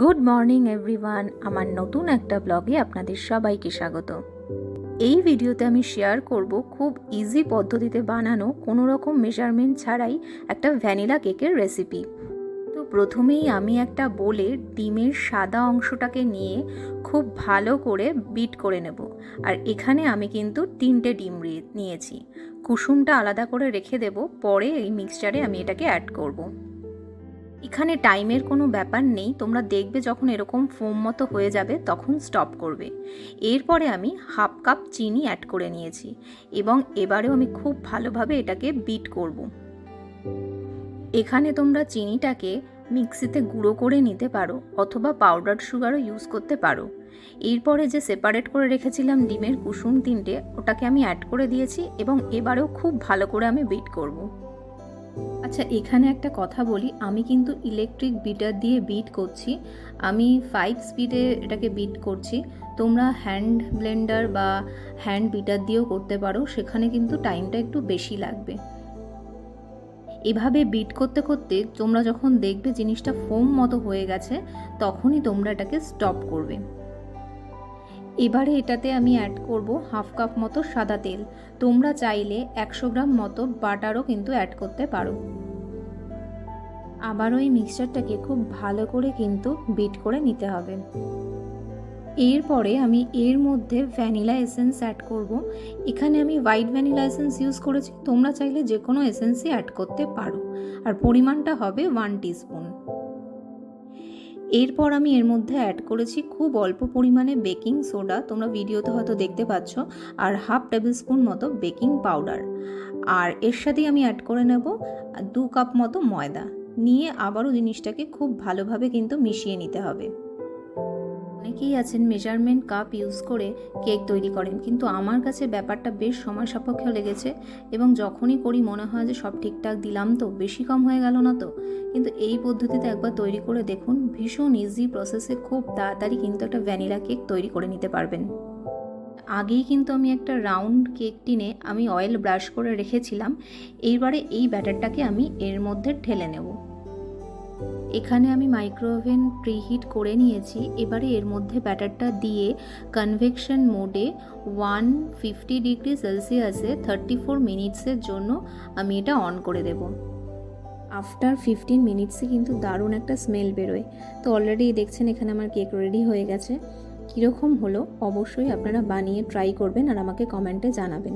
Good morning everyone, আমার নতুন একটা ব্লগে আপনাদের সবাইকে স্বাগত। এই ভিডিওতে আমি শেয়ার করব খুব ইজি পদ্ধতিতে বানানো কোনো রকম মেজারমেন্ট ছাড়াই একটা ভ্যানিলা কেকের রেসিপি তো প্রথমেই আমি একটা বলে ডিমের সাদা অংশটাকে নিয়ে খুব ভালো করে বিট করে নেব। আর এখানে আমি কিন্তু তিনটে ডিম নিয়েছি। কুসুমটা আলাদা করে রেখে দেব, পরে এই মিক্সচারে আমি এটাকে অ্যাড করব। এখানে টাইমের কোনো ব্যাপার নেই, তোমরা দেখবে যখন এরকম ফোম মতো হয়ে যাবে তখন স্টপ করবে। এরপরে আমি হাফ কাপ চিনি অ্যাড করে নিয়েছি এবং এবারেও আমি খুব ভালোভাবে এটাকে বিট করব। এখানে তোমরা চিনিটাকে মিক্সিতে গুঁড়ো করে নিতে পারো অথবা পাউডার সুগারও ইউজ করতে পারো। এরপরে যে সেপারেট করে রেখেছিলাম ডিমের কুসুম তিনটে, ওটাকে আমি অ্যাড করে দিয়েছি এবং এবারেও খুব ভালো করে আমি বিট করব। আচ্ছা এখানে একটা কথা বলি। আমি কিন্তু ইলেকট্রিক বিটার দিয়ে বিট করছি। আমি ফাইভ স্পিডে এটাকে বিট করছি। তোমরা হ্যান্ড ব্লেন্ডার বা হ্যান্ড বিটার দিয়েও করতে পারো। সেখানে কিন্তু টাইমটা একটু বেশি লাগবে। এভাবে বিট করতে করতে তোমরা যখন দেখবে জিনিসটা ফোম মতো হয়ে গেছে, তখনই তোমরা এটাকে স্টপ করবে। এবারে এটাতে আমি অ্যাড করব হাফ কাপ মতো সাদা তেল। তোমরা চাইলে একশো গ্রাম মতো বাটারও কিন্তু অ্যাড করতে পারো। আবার ওই মিক্সচারটাকে খুব ভালো করে কিন্তু বিট করে নিতে হবে। এরপরে আমি এর মধ্যে ভ্যানিলা এসেন্স অ্যাড করব। এখানে আমি হোয়াইট ভ্যানিলা এসেন্স ইউজ করেছি। তোমরা চাইলে যে কোনো এসেন্সই অ্যাড করতে পারো। আর পরিমাণটা হবে ওয়ান টিস্পুন এরপর আমি এর মধ্যে অ্যাড করেছি খুব অল্প পরিমাণে বেকিং সোডা তোমরা ভিডিওতে হয়তো দেখতে পাচ্ছ, আর হাফ টেবিল স্পুন মতো বেকিং পাউডার আর এর সাথেই আমি অ্যাড করে নেব দু কাপ মতো ময়দা। নিয়ে আবারও জিনিসটাকে খুব ভালোভাবে কিন্তু মিশিয়ে নিতে হবে। অনেকেই আছেন মেজারমেন্ট কাপ ইউজ করে কেক তৈরি করেন, কিন্তু আমার কাছে ব্যাপারটা বেশ সময় সাপেক্ষ লেগেছে এবং যখনই করি মনে হয় যে সব ঠিকঠাক দিলাম তো, বেশি কম হয়ে গেল না তো। কিন্তু এই পদ্ধতিতে একবার তৈরি করে দেখুন, ভীষণ ইজি প্রসেসে খুব তাড়াতাড়ি কিন্তু একটা ভ্যানিলা কেক তৈরি করে নিতে পারবেন। আগেই কিন্তু আমি একটা রাউন্ড কেক টিনে আমি অয়েল ব্রাশ করে রেখেছিলাম, এইবারে এই ব্যাটারটাকে আমি এর মধ্যে ঢেলে নেব। এখানে আমি মাইক্রোওভেন প্রিহিট করে নিয়েছি, এবারে এর মধ্যে ব্যাটারটা দিয়ে কনভেকশন মোডে ওয়ান ফিফটি ডিগ্রি সেলসিয়াসে থার্টি ফোর মিনিটসের জন্য আমি এটা অন করে দেব। আফটার ফিফটিন মিনিটসে কিন্তু দারুণ একটা স্মেল বেরোয়। তো অলরেডি দেখছেন এখানে আমার কেক রেডি হয়ে গেছে। কীরকম হলো অবশ্যই আপনারা বানিয়ে ট্রাই করবেন আর আমাকে কমেন্টে জানাবেন।